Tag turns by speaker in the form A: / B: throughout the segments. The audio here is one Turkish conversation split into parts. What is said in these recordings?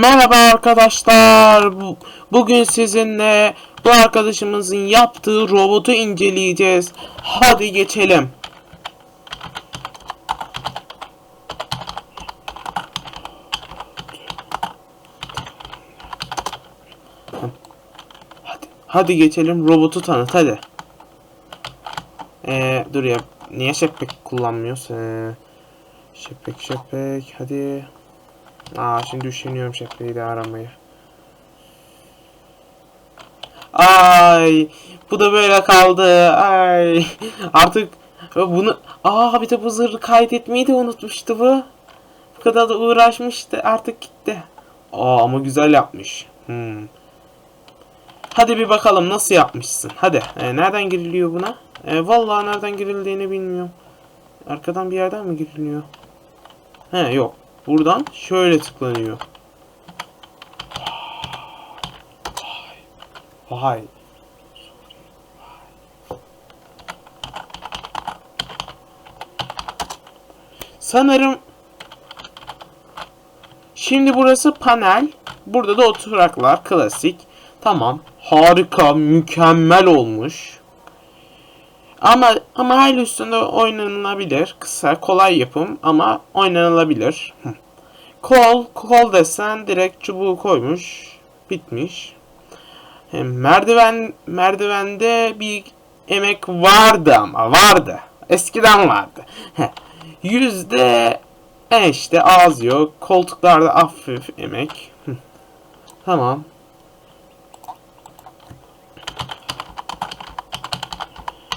A: Merhaba arkadaşlar. Bu- Bugün sizinle bu arkadaşımızın yaptığı robotu inceleyeceğiz. Hadi geçelim. Hadi, hadi geçelim robotu tanıt hadi. Ee, dur ya niye şepek kullanmıyoruz? Ee, şepek şepek hadi. Aa şimdi düşünüyorum şepeyi de aramayı. Ay bu da böyle kaldı. Ay artık bunu aa bir de bu zırhı kaydetmeyi de unutmuştu bu. Bu kadar da uğraşmıştı artık gitti. Aa ama güzel yapmış. Hmm. Hadi bir bakalım nasıl yapmışsın. Hadi. E, nereden giriliyor buna? E, vallahi nereden girildiğini bilmiyorum. Arkadan bir yerden mi giriliyor? He yok. Buradan şöyle tıklanıyor. Vay. Vay. Sanırım Şimdi burası panel. Burada da oturaklar klasik. Tamam. Harika, mükemmel olmuş. Ama ama her üstünde oynanılabilir. Kısa, kolay yapım ama oynanılabilir. Kol, kol desen direkt çubuğu koymuş. Bitmiş. Merdiven merdivende bir emek vardı ama vardı. Eskiden vardı. Yüzde e işte az yok. Koltuklarda hafif emek. Tamam.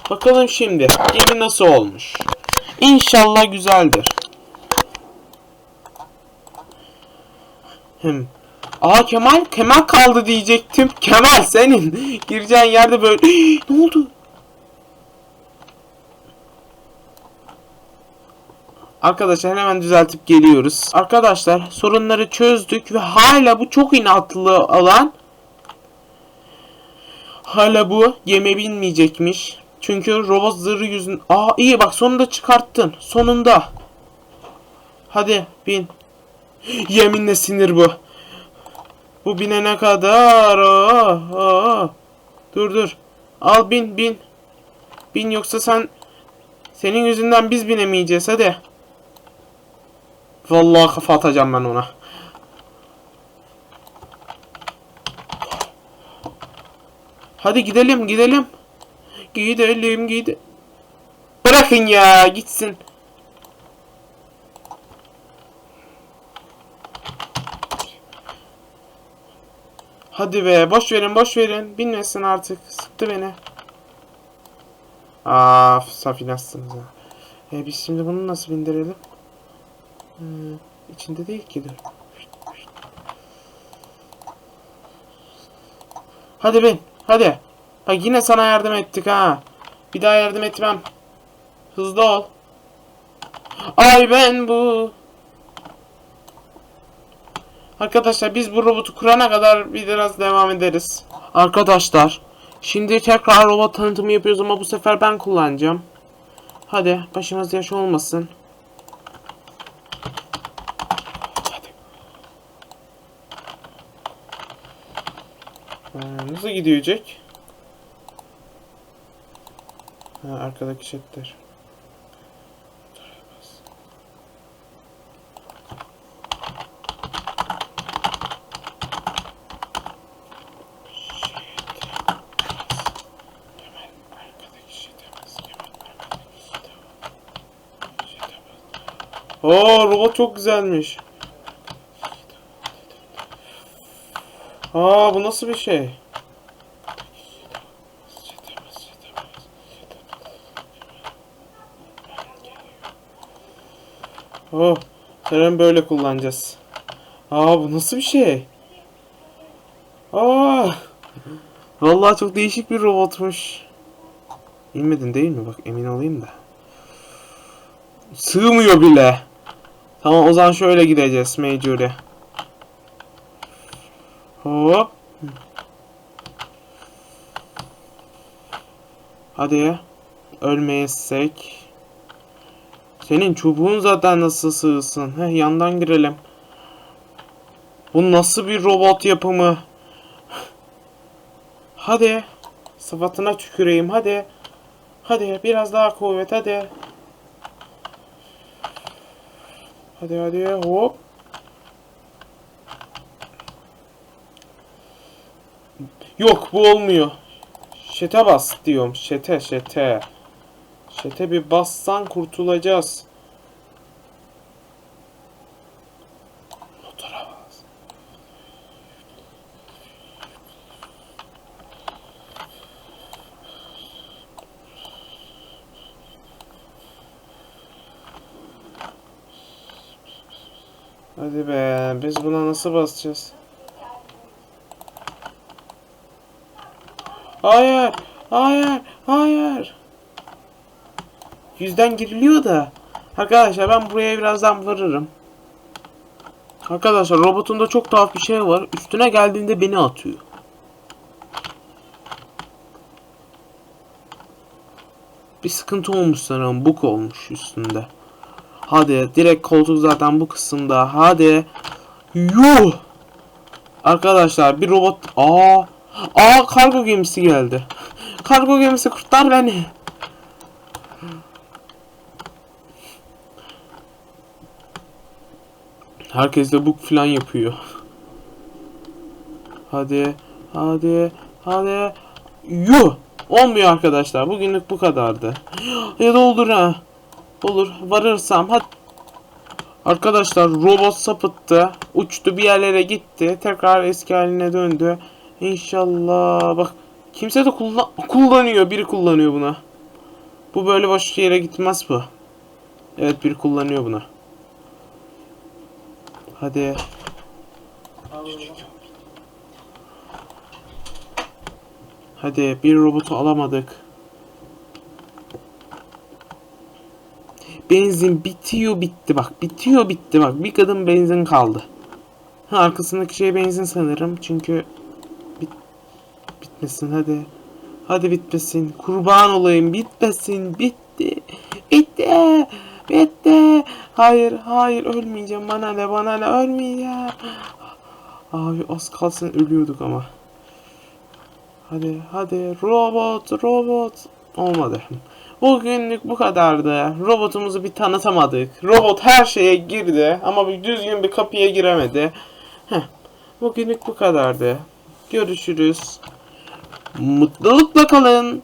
A: Bakalım şimdi gemi nasıl olmuş. İnşallah güzeldir. Hem Aa Kemal, Kemal kaldı diyecektim. Kemal senin gireceğin yerde böyle ne oldu? Arkadaşlar hemen düzeltip geliyoruz. Arkadaşlar sorunları çözdük ve hala bu çok inatlı alan hala bu yeme bilmeyecekmiş. Çünkü robot zırhı yüzün... Aa iyi bak sonunda çıkarttın. Sonunda. Hadi bin. Yeminle sinir bu. Bu binene kadar. Aa, aa. Dur dur. Al bin bin. Bin yoksa sen... Senin yüzünden biz binemeyeceğiz hadi. Vallahi kafa atacağım ben ona. Hadi gidelim gidelim. Gidelim gide. Bırakın ya gitsin. Hadi be boş verin boş verin. Binmesin artık. Sıktı beni. Aa safinazsınız ha. E biz şimdi bunu nasıl bindirelim? Ee, içinde değil ki dur. Hadi bin. Hadi. Bak yine sana yardım ettik ha. Bir daha yardım etmem. Hızlı ol. Ay ben bu. Arkadaşlar biz bu robotu kurana kadar biraz devam ederiz. Arkadaşlar. Şimdi tekrar robot tanıtımı yapıyoruz ama bu sefer ben kullanacağım. Hadi başımız yaş olmasın. Hadi. Ee, nasıl gidiyor Jack? Ha, arkadaki şetler. Oo robot çok güzelmiş. Aa bu nasıl bir şey? Oh, sanırım böyle kullanacağız. Aa bu nasıl bir şey? Aa, vallahi çok değişik bir robotmuş. İnmedin değil mi? Bak emin olayım da. Sığmıyor bile. Tamam o zaman şöyle gideceğiz mecburi. Hop. Hadi. Ölmeyesek. Senin çubuğun zaten nasıl sığsın? Heh yandan girelim. Bu nasıl bir robot yapımı? Hadi. Sıfatına tüküreyim hadi. Hadi biraz daha kuvvet hadi. Hadi hadi hop. Yok bu olmuyor. Şete bas diyorum. Şete şete. Şete bir bassan kurtulacağız. Motora bas. Hadi be, biz buna nasıl basacağız? Hayır, hayır, hayır. Yüzden giriliyor da. Arkadaşlar ben buraya birazdan varırım. Arkadaşlar robotunda çok tuhaf bir şey var. Üstüne geldiğinde beni atıyor. Bir sıkıntı olmuş sanırım. Buk olmuş üstünde. Hadi direkt koltuk zaten bu kısımda. Hadi. Yuh. Arkadaşlar bir robot. Aa. Aa kargo gemisi geldi. Kargo gemisi kurtar beni. Herkes de buk falan yapıyor. Hadi. Hadi. Hadi. Yuh. Olmuyor arkadaşlar. Bugünlük bu kadardı. Ya da olur ha. Olur. Varırsam. Hadi. Arkadaşlar robot sapıttı. Uçtu bir yerlere gitti. Tekrar eski haline döndü. İnşallah. Bak. Kimse de kullan kullanıyor. Biri kullanıyor buna. Bu böyle boş yere gitmez bu. Evet biri kullanıyor bunu. Hadi. Hadi bir robotu alamadık. Benzin bitiyor bitti bak. Bitiyor bitti bak. Bir kadın benzin kaldı. Ha, arkasındaki şey benzin sanırım. Çünkü bit bitmesin hadi. Hadi bitmesin. Kurban olayım. Bitmesin. Bitti. Bitti. Bitti. Hayır hayır ölmeyeceğim. Bana ne bana ne ölmeyeceğim. Abi az kalsın ölüyorduk ama. Hadi hadi robot robot. Olmadı. Bugünlük bu kadardı. Robotumuzu bir tanıtamadık. Robot her şeye girdi ama bir düzgün bir kapıya giremedi. Heh. Bugünlük bu kadardı. Görüşürüz. Mutlulukla kalın.